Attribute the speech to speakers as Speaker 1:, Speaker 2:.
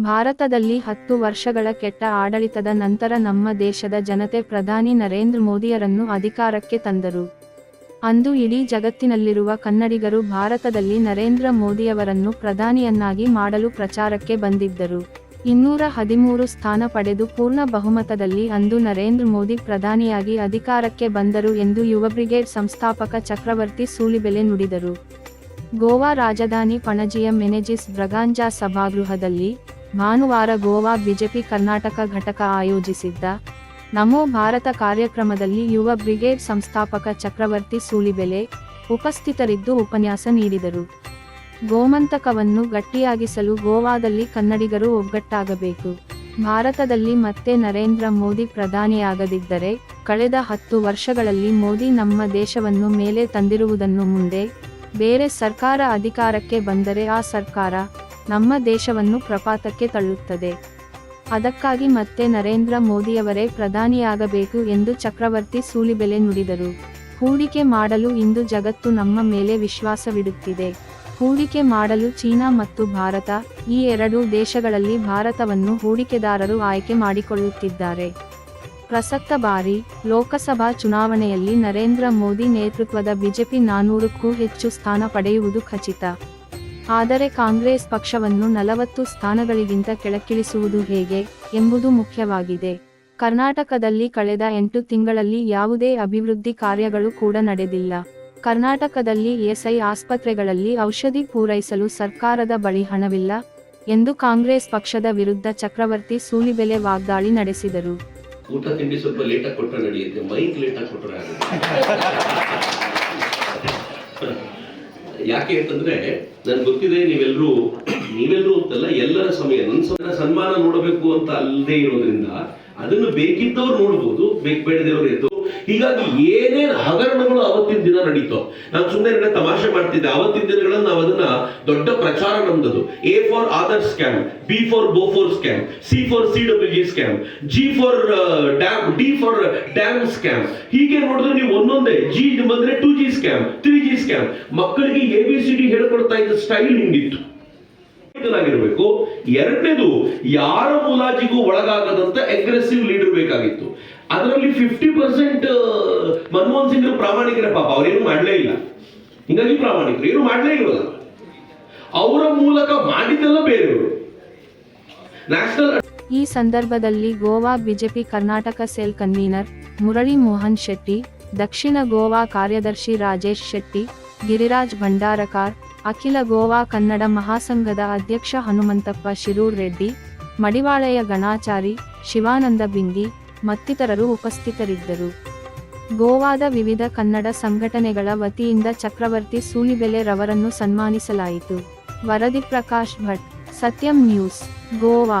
Speaker 1: ಭಾರತದಲ್ಲಿ ಹತ್ತು ವರ್ಷಗಳ ಕೆಟ್ಟ ಆಡಳಿತದ ನಂತರ ನಮ್ಮ ದೇಶದ ಜನತೆ ಪ್ರಧಾನಿ ನರೇಂದ್ರ ಮೋದಿಯರನ್ನು ಅಧಿಕಾರಕ್ಕೆ ತಂದರು. ಅಂದು ಇಡೀ ಜಗತ್ತಿನಲ್ಲಿರುವ ಕನ್ನಡಿಗರು ಭಾರತದಲ್ಲಿ ನರೇಂದ್ರ ಮೋದಿಯವರನ್ನು ಪ್ರಧಾನಿಯನ್ನಾಗಿ ಮಾಡಲು ಪ್ರಚಾರಕ್ಕೆ ಬಂದಿದ್ದರು. ಇನ್ನೂರ ಹದಿಮೂರು ಸ್ಥಾನ ಪಡೆದು ಪೂರ್ಣ ಬಹುಮತದಲ್ಲಿ ಅಂದು ನರೇಂದ್ರ ಮೋದಿ ಪ್ರಧಾನಿಯಾಗಿ ಅಧಿಕಾರಕ್ಕೆ ಬಂದರು ಎಂದು ಯುವ ಬ್ರಿಗೇಡ್ ಸಂಸ್ಥಾಪಕ ಚಕ್ರವರ್ತಿ ಸೂಲಿಬೆಲೆ ನುಡಿದರು. ಗೋವಾ ರಾಜಧಾನಿ ಪಣಜಿಯ ಮೆನೆಜಿಸ್ ಬ್ರಗಾಂಜಾ ಸಭಾಗೃಹದಲ್ಲಿ ಭಾನುವಾರ ಗೋವಾ ಬಿಜೆಪಿ ಕರ್ನಾಟಕ ಘಟಕ ಆಯೋಜಿಸಿದ್ದ ನಮೋ ಭಾರತ ಕಾರ್ಯಕ್ರಮದಲ್ಲಿ ಯುವ ಬ್ರಿಗೇಡ್ ಸಂಸ್ಥಾಪಕ ಚಕ್ರವರ್ತಿ ಸೂಲಿಬೆಲೆ ಉಪಸ್ಥಿತರಿದ್ದು ಉಪನ್ಯಾಸ ನೀಡಿದರು. ಗೋಮಂತಕವನ್ನು ಗಟ್ಟಿಯಾಗಿಸಲು ಗೋವಾದಲ್ಲಿ ಕನ್ನಡಿಗರು ಒಗ್ಗಟ್ಟಾಗಬೇಕು. ಭಾರತದಲ್ಲಿ ಮತ್ತೆ ನರೇಂದ್ರ ಮೋದಿ ಪ್ರಧಾನಿಯಾಗದಿದ್ದರೆ ಕಳೆದ ಹತ್ತು ವರ್ಷಗಳಲ್ಲಿ ಮೋದಿ ನಮ್ಮ ದೇಶವನ್ನು ಮೇಲೆ ತಂದಿರುವುದನ್ನು ಮುಂದೆ ಬೇರೆ ಸರ್ಕಾರ ಅಧಿಕಾರಕ್ಕೆ ಬಂದರೆ ಆ ಸರ್ಕಾರ ನಮ್ಮ ದೇಶವನ್ನು ಪ್ರಪಾತಕ್ಕೆ ತಳ್ಳುತ್ತದೆ. ಅದಕ್ಕಾಗಿ ಮತ್ತೆ ನರೇಂದ್ರ ಮೋದಿಯವರೇ ಪ್ರಧಾನಿಯಾಗಬೇಕು ಎಂದು ಚಕ್ರವರ್ತಿ ಸೂಲಿಬೆಲೆ ನುಡಿದರು. ಹೂಡಿಕೆ ಮಾಡಲು ಇಂದು ಜಗತ್ತು ನಮ್ಮ ಮೇಲೆ ವಿಶ್ವಾಸವಿಡುತ್ತಿದೆ. ಹೂಡಿಕೆ ಮಾಡಲು ಚೀನಾ ಮತ್ತು ಭಾರತ, ಈ ಎರಡೂ ದೇಶಗಳಲ್ಲಿ ಭಾರತವನ್ನು ಹೂಡಿಕೆದಾರರು ಆಯ್ಕೆ ಮಾಡಿಕೊಳ್ಳುತ್ತಿದ್ದಾರೆ. ಪ್ರಸಕ್ತ ಬಾರಿ ಲೋಕಸಭಾ ಚುನಾವಣೆಯಲ್ಲಿ ನರೇಂದ್ರ ಮೋದಿ ನೇತೃತ್ವದ ಬಿಜೆಪಿ ನಾನೂರಕ್ಕೂ ಹೆಚ್ಚು ಸ್ಥಾನ ಪಡೆಯುವುದು ಖಚಿತ. ಆದರೆ ಕಾಂಗ್ರೆಸ್ ಪಕ್ಷವನ್ನು ನಲವತ್ತು ಸ್ಥಾನಗಳಿಗಿಂತ ಕೆಳಕ್ಕಿಳಿಸುವುದು ಹೇಗೆ ಎಂಬುದು ಮುಖ್ಯವಾಗಿದೆ. ಕರ್ನಾಟಕದಲ್ಲಿ ಕಳೆದ ಎಂಟು ತಿಂಗಳಲ್ಲಿ ಯಾವುದೇ ಅಭಿವೃದ್ಧಿ ಕಾರ್ಯಗಳು ಕೂಡ ನಡೆದಿಲ್ಲ. ಕರ್ನಾಟಕದಲ್ಲಿ ಎಸ್ಐ ಆಸ್ಪತ್ರೆಗಳಲ್ಲಿ ಔಷಧಿ ಪೂರೈಸಲು ಸರ್ಕಾರದ ಬಳಿ ಹಣವಿಲ್ಲ ಎಂದು ಕಾಂಗ್ರೆಸ್ ಪಕ್ಷದ ವಿರುದ್ಧ ಚಕ್ರವರ್ತಿ ಸೂಲಿಬೆಲೆ ವಾಗ್ದಾಳಿ ನಡೆಸಿದರು.
Speaker 2: ಯಾಕೆ ಅಂತಂದ್ರೆ ನನ್ಗೆ ಗೊತ್ತಿದೆ ನೀವೆಲ್ಲರೂ ನೀವೆಲ್ಲರೂ ಅಂತಲ್ಲ, ಎಲ್ಲರ ಸಮಯ ನನ್ನ ಸಮಯ ಸನ್ಮಾನ ನೋಡಬೇಕು ಅಂತ ಅಲ್ಲದೆ ಇರೋದ್ರಿಂದ ಅದನ್ನು ಬೇಕಿದ್ದವ್ರು ನೋಡ್ಬೋದು, ಬೇಕು ಬೇಡದಿರೋರು ಎದ್ದು ಹೀಗಾಗಿ ಏನೇನು ಹಗರಣಗಳು ಅವತ್ತಿನ ದಿನ ನಡೀತೋ, ನಾನು ಸುಮ್ಮನೆ ತಮಾಷೆ ಮಾಡ್ತಿದ್ದೆ. ಅವತ್ತಿನ ದಿನಗಳಲ್ಲಿ ನಾವು ಅದನ್ನ ದೊಡ್ಡ ಪ್ರಚಾರ ನಮ್ದದು. A for Aadhaar scam, B for Bofors scam, C for C W G scam, G for dam, D for dam scam. ಹೀಗೆ ನೋಡಿದ್ರೆ ನೀವು ಒಂದೊಂದೇ, ಜಿ ಬಂದ್ರೆ two G scam, three G scam. ಮಕ್ಕಳಿಗೆ ಎ ಬಿ ಸಿ ಡಿ ಹೇಳ್ಕೊಡ್ತಾ ಇದ್ದ style ಹಿಂಗಿತ್ತು. ಆಗಿರಬೇಕು ಎರಡನೇದು, ಯಾರ ಮುಲಾಜಿಗೂ ಒಳಗಾಗದಂತ ಅಗ್ರೆಸಿವ್ ಲೀಡರ್ ಬೇಕಾಗಿತ್ತು. ಅದರಲ್ಲಿ ಫಿಫ್ಟಿ ಪರ್ಸೆಂಟ್ ಮನಮೋಹನ್ ಸಿಂಗ್ ಪ್ರಾಮಾಣಿಕರೇ ಪಾಪ. ಅವ್ರೇನು ಮಾಡಲೇ ಇಲ್ಲ. ಹಿಂಗಾಗಿ ಪ್ರಾಮಾಣಿಕರು. ಏನು ಮಾಡಲೇ ಇರೋಲ್ಲ ಅವರ ಮೂಲಕ ಮಾಡಿದ್ದೆಲ್ಲ ಬೇರೆಯವರು. ನ್ಯಾಷನಲ್
Speaker 1: ಈ ಸಂದರ್ಭದಲ್ಲಿ Goa BJP Karnataka cell convener Murali Mohan Shetty, ದಕ್ಷಿಣ ಗೋವಾ ಕಾರ್ಯದರ್ಶಿ ರಾಜೇಶ್ ಶೆಟ್ಟಿ ಗಿರಿರಾಜ್ ಭಂಡಾರಕಾರ್, ಅಖಿಲ ಗೋವಾ ಕನ್ನಡ ಮಹಾಸಂಘದ ಅಧ್ಯಕ್ಷ ಹನುಮಂತಪ್ಪ ಶಿರೂರ್ ರೆಡ್ಡಿ ಮಡಿವಾಳೆಯ ಗಣಾಚಾರಿ, ಶಿವಾನಂದ ಬಿಂಗಿ ಮತ್ತಿತರರು ಉಪಸ್ಥಿತರಿದ್ದರು. ಗೋವಾದ ವಿವಿಧ ಕನ್ನಡ ಸಂಘಟನೆಗಳ ವತಿಯಿಂದ ಚಕ್ರವರ್ತಿ ಸೂಲಿಬೆಲೆ ರವರನ್ನು ಸನ್ಮಾನಿಸಲಾಯಿತು. ವರದಿ ಪ್ರಕಾಶ್ ಭಟ್, ಸತ್ಯಂ ನ್ಯೂಸ್, ಗೋವಾ.